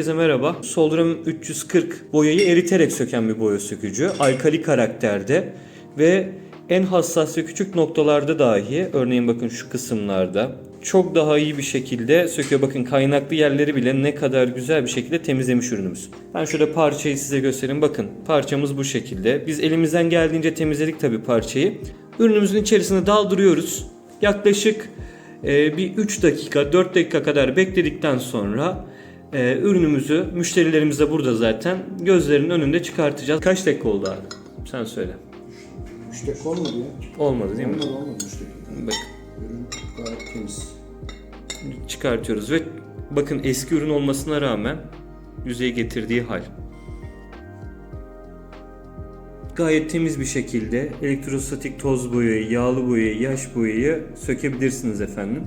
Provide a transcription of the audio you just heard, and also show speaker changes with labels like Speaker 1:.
Speaker 1: Herkese merhaba. Soldrum 340 boyayı eriterek söken bir boya sökücü. Alkali karakterde ve en hassas ve küçük noktalarda dahi örneğin bakın şu kısımlarda çok daha iyi bir şekilde söküyor. Bakın kaynaklı yerleri bile ne kadar güzel bir şekilde temizlemiş ürünümüz. Ben şöyle parçayı size göstereyim. Bakın parçamız bu şekilde. Biz elimizden geldiğince temizledik tabii parçayı. Ürünümüzün içerisine daldırıyoruz. Yaklaşık e, bir 3 dakika 4 dakika kadar bekledikten sonra e, ürünümüzü müşterilerimiz de burada zaten gözlerinin önünde çıkartacağız. Kaç dakika oldu abi? Sen söyle.
Speaker 2: 3 dakika olmadı ya.
Speaker 1: Olmadı değil mi?
Speaker 2: Olmadı olmadı 3 dakika.
Speaker 1: Bak
Speaker 2: Ürün gayet temiz.
Speaker 1: çıkartıyoruz ve bakın eski ürün olmasına rağmen yüzeye getirdiği hal. Gayet temiz bir şekilde elektrostatik toz boyayı, yağlı boyayı, yaş boyayı sökebilirsiniz efendim.